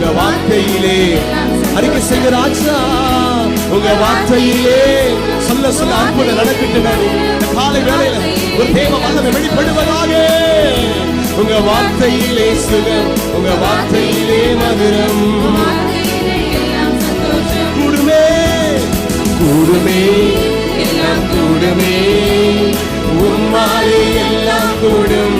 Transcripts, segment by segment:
உங்க வார்த்தையிலே. அறிக்கை செய்கிற ஆச்சா உங்க வார்த்தையிலே. சொல்ல சொல்ல அற்புதம் நடக்கட்டும். இந்த காலை வேலையில ஒரு தேவ வல்லமை வெளிப்படுவதாக. உங்க வார்த்தையிலே சுகம் உங்க வார்த்தையிலே மதுரம். கூடுமே கூடுமே எல்லாம் கூடுமே. உம்மாலே எல்லாம் கூடும்.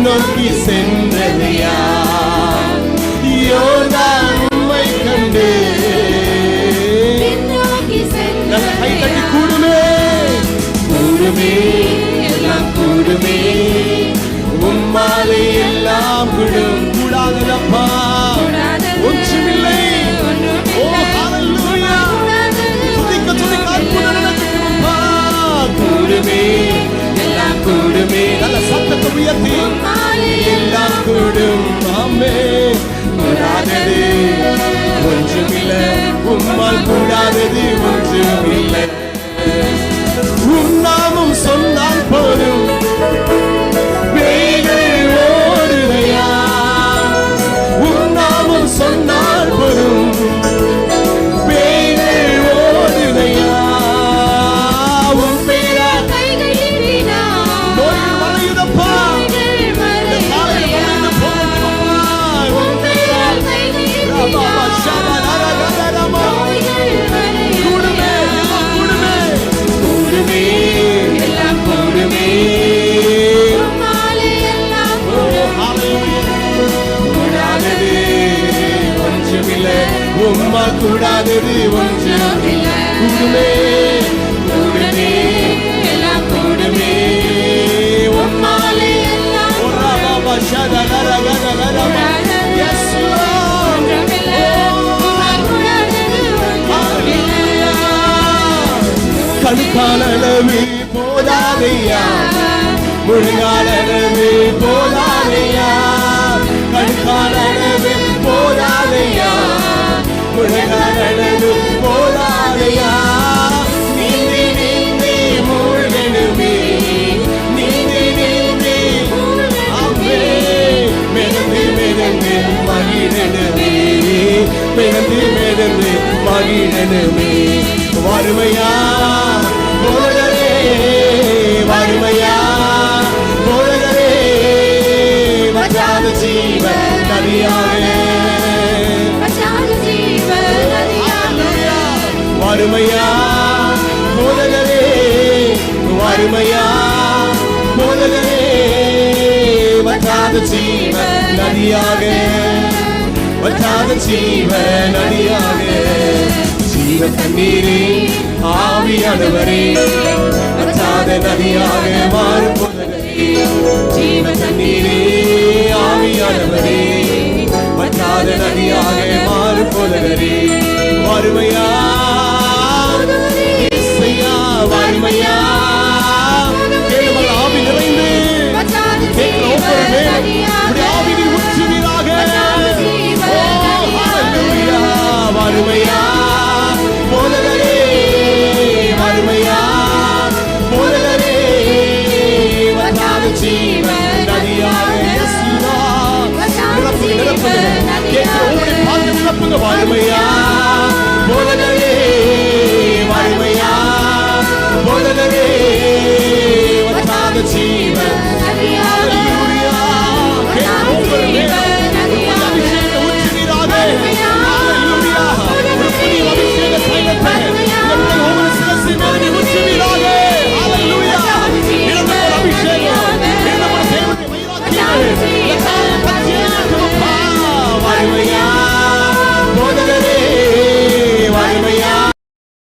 பின்னோக்கி சென்றதையா? யோதா உம்மை கண்டு. நல்ல கை தட்டி கூடுமே. கூடுமே எல்லாம் கூடுமே. உம்மாலே எல்லாம் கூடும் கூடாததப்பா ஒன்றுமில்லை. ஓ ஹalleluya. துதிக்க துதிக்க அற்புதம் கூடுமே எல்லாம் கூடுமே. நல்ல சத்தத்தை உயர்த்தி. எல்லாம் கூடும் ஆமே கூடாதது ஒன்றுமில்லை உம்மால் கூடாதது ஒன்றுமில்லை ஒன்றுமில்லை உம்மால் கூடாதது ஒன்றுமில்லை கூடுமே கூடுமே எல்லாம் கூடுமே. உம்மாலே ராபா போதாதையா? முழுகால அளவு போதாதையா? மகிழனுமே வறுமையா? போலகரே வறுமையா? போலகரே வற்றாத ஜீவன் நதியாக வறுமையா? போலகரே வறுமையா? போலகரே வற்றாத ஜீவன் நதியாக வற்றாத ஜீவன் நதியாக தண்ணீரே ஆவியானவரே வற்றாத நதியாக மாறும் ஜீவ தண்ணீரே Jesus.